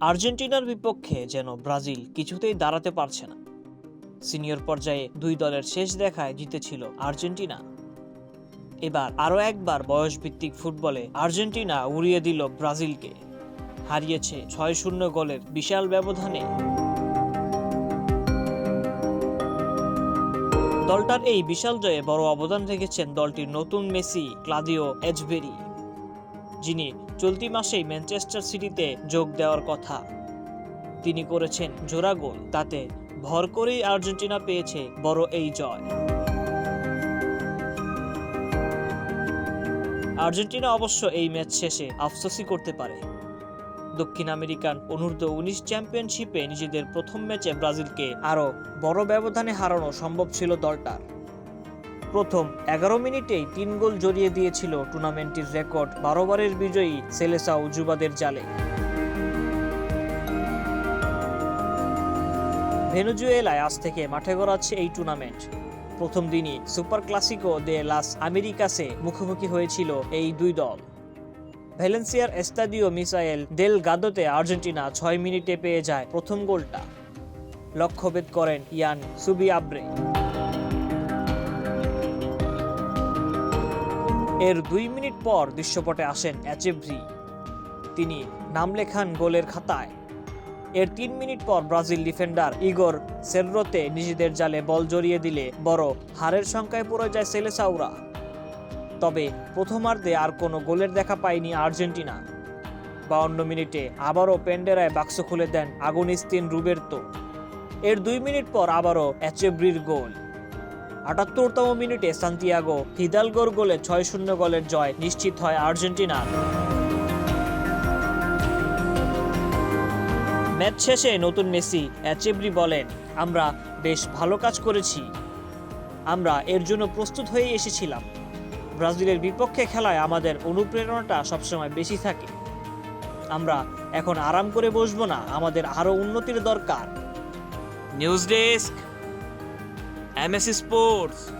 আর্জেন্টিনার বিপক্ষে যেন ব্রাজিল কিছুতেই দাঁড়াতে পারছে না। সিনিয়র পর্যায়ে দুই দলের শেষ দেখায় জিতেছিল আর্জেন্টিনা। এবার আরও একবার বয়সভিত্তিক ফুটবলে আর্জেন্টিনা উড়িয়ে দিল ব্রাজিলকে। হারিয়েছে ছয় শূন্য গোলের বিশাল ব্যবধানে। দলটার এই বিশাল জয়ে বড় অবদান রেখেছেন দলটির নতুন মেসি ক্লাদিও এজবেরি যিনি চলতি মাসেই ম্যানচেস্টার সিটিতে যোগ দেওয়ার কথা। তিনি করেছেন জোড়া গোল, তাতে ভর করেই আর্জেন্টিনা পেয়েছে বড় এই জয়। আর্জেন্টিনা অবশ্য এই ম্যাচ শেষে আফসোসই করতে পারে। দক্ষিণ আমেরিকান অনূর্ধ্ব উনিশ চ্যাম্পিয়নশিপে নিজেদের প্রথম ম্যাচে ব্রাজিলকে আরও বড় ব্যবধানে হারানো সম্ভব ছিল দলটার। প্রথম এগারো মিনিটেই তিন গোল জড়িয়ে দিয়েছিল টুর্নামেন্টটির রেকর্ড, বারোবারের বিজয়ী সেলেসা উজুবাদের জালে। ভেনুজুয়েলায় আজ থেকে মাঠে গড়াচ্ছে এই টুর্নামেন্ট। প্রথম দিনই সুপার ক্লাসিকো দে লাস আমেরিকাসে মুখোমুখি হয়েছিল এই দুই দল। ভ্যালেন্সিয়ার এস্তাদিও মিসাইল দেল গাদোতে আর্জেন্টিনা ছয় মিনিটে পেয়ে যায় প্রথম গোলটা। লক্ষ্যভেদ করেন ইয়ান সুবিয়াব্রে এর দুই মিনিট পর দৃশ্যপটে আসেন অ্যাচেভ্রি তিনি নাম লেখান গোলের খাতায়। এর তিন মিনিট পর ব্রাজিল ডিফেন্ডার ইগোর সেররোতে নিজেদের জালে বল জড়িয়ে দিলে বড় হারের সংখ্যায় পড়ে যায় সেলেসাউরা। তবে প্রথমার্ধে আর কোনো গোলের দেখা পায়নি আর্জেন্টিনা। বাউন্ন মিনিটে আবারও পেন্ডেরায় বাক্স খুলে দেন আগনিস্তিন রুবের্তো। এর দুই মিনিট পর আবারও অ্যাচেব্রির গোল। আটাত্তরতম মিনিটে সান্তিয়াগো হিদালগোর গোলে ছয় শূন্য গোলের জয় নিশ্চিত হয় আর্জেন্টিনার। ম্যাচ শেষে নতুন মেসি, অ্যাচেব্রি বলেন, আমরা বেশ ভালো কাজ করেছি। আমরা এর জন্য প্রস্তুত হয়ে এসেছিলাম। ব্রাজিলের বিপক্ষে খেলায় আমাদের অনুপ্রেরণাটা সবসময় বেশি থাকে। আমরা এখন আরাম করে বসবো না, আমাদের আরও উন্নতির দরকার। News desk MS Sports.